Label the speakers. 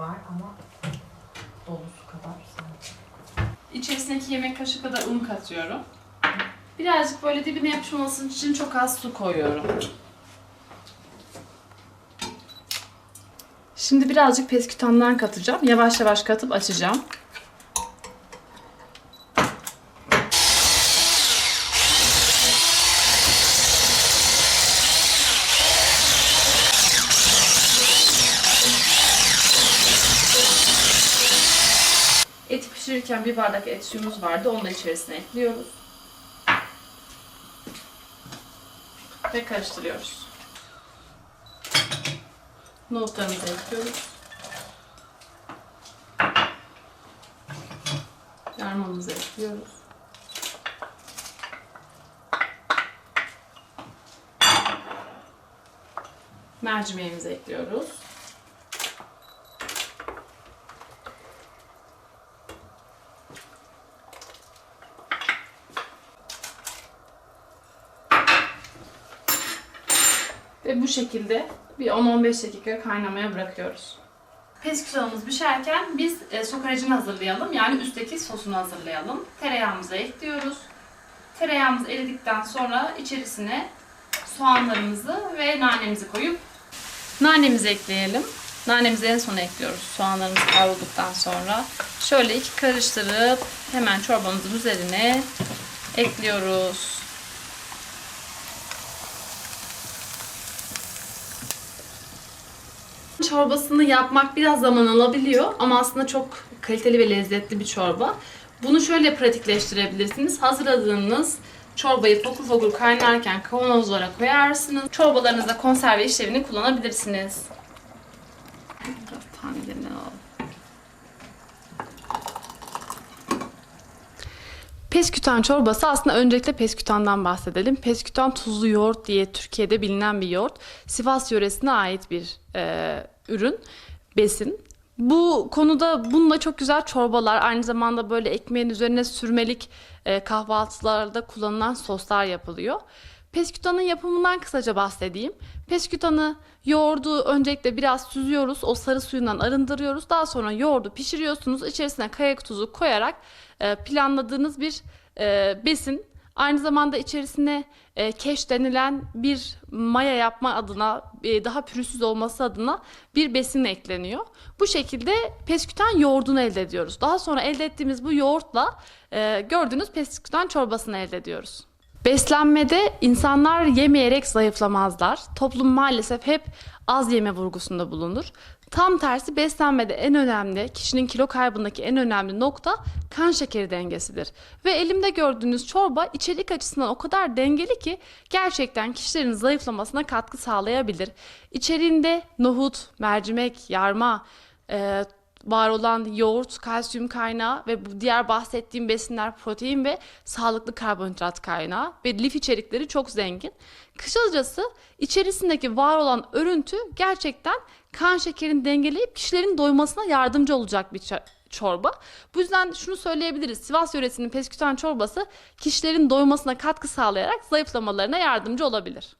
Speaker 1: var ama dolusu kadar sanki.
Speaker 2: İçerisine 2 yemek kaşığı kadar un katıyorum. Birazcık böyle dibine yapışmaması için çok az su koyuyorum. Şimdi birazcık peskütandan katacağım. Yavaş yavaş katıp açacağım. Pişirirken bir bardak et suyumuz vardı. Onu da içerisine ekliyoruz. Ve karıştırıyoruz. Nohutlarımızı ekliyoruz. Yarmamızı ekliyoruz. Mercimeğimizi ekliyoruz. Ve bu şekilde bir 10-15 dakika kaynamaya bırakıyoruz. Pesküsamız pişerken biz e, sokaracını hazırlayalım. Yani üstteki sosunu hazırlayalım. Tereyağımızı ekliyoruz. Tereyağımız eridikten sonra içerisine soğanlarımızı ve nanemizi koyup nanemizi ekleyelim. Nanemizi en sona ekliyoruz. Soğanlarımız kavrulduktan sonra. Şöyle iki karıştırıp hemen çorbamızın üzerine ekliyoruz. Çorbasını yapmak biraz zaman alabiliyor ama aslında çok kaliteli ve lezzetli bir çorba. Bunu şöyle pratikleştirebilirsiniz. Hazırladığınız çorbayı fokur fokur kaynarken kavanozlara koyarsınız. Çorbalarınızda konserve işlevini kullanabilirsiniz. Peskütan çorbası aslında öncelikle peskütandan bahsedelim. Peskütan tuzlu yoğurt diye Türkiye'de bilinen bir yoğurt. Sivas yöresine ait bir e, ürün, besin. Bu konuda bununla çok güzel çorbalar, aynı zamanda böyle ekmeğin üzerine sürmelik e, kahvaltılarda kullanılan soslar yapılıyor. Peskütanın yapımından kısaca bahsedeyim. Peskütanı yoğurdu öncelikle biraz süzüyoruz. O sarı suyundan arındırıyoruz. Daha sonra yoğurdu pişiriyorsunuz. İçerisine kayak tuzu koyarak e, planladığınız bir e, besin. Aynı zamanda içerisine e, keş denilen bir maya yapma adına, e, daha pürüzsüz olması adına bir besin ekleniyor. Bu şekilde pesküten yoğurdunu elde ediyoruz. Daha sonra elde ettiğimiz bu yoğurtla e, gördüğünüz pesküten çorbasını elde ediyoruz. Beslenmede insanlar yemeyerek zayıflamazlar. Toplum maalesef hep az yeme vurgusunda bulunur. Tam tersi beslenmede en önemli, kişinin kilo kaybındaki en önemli nokta kan şekeri dengesidir. Ve elimde gördüğünüz çorba içerik açısından o kadar dengeli ki gerçekten kişilerin zayıflamasına katkı sağlayabilir. İçeriğinde nohut, mercimek, yarma, e, var olan yoğurt, kalsiyum kaynağı ve diğer bahsettiğim besinler protein ve sağlıklı karbonhidrat kaynağı ve lif içerikleri çok zengin. Kısacası içerisindeki var olan örüntü gerçekten kan şekerini dengeleyip kişilerin doymasına yardımcı olacak bir çorba. Bu yüzden şunu söyleyebiliriz. Sivas yöresinin pesküten çorbası kişilerin doymasına katkı sağlayarak zayıflamalarına yardımcı olabilir.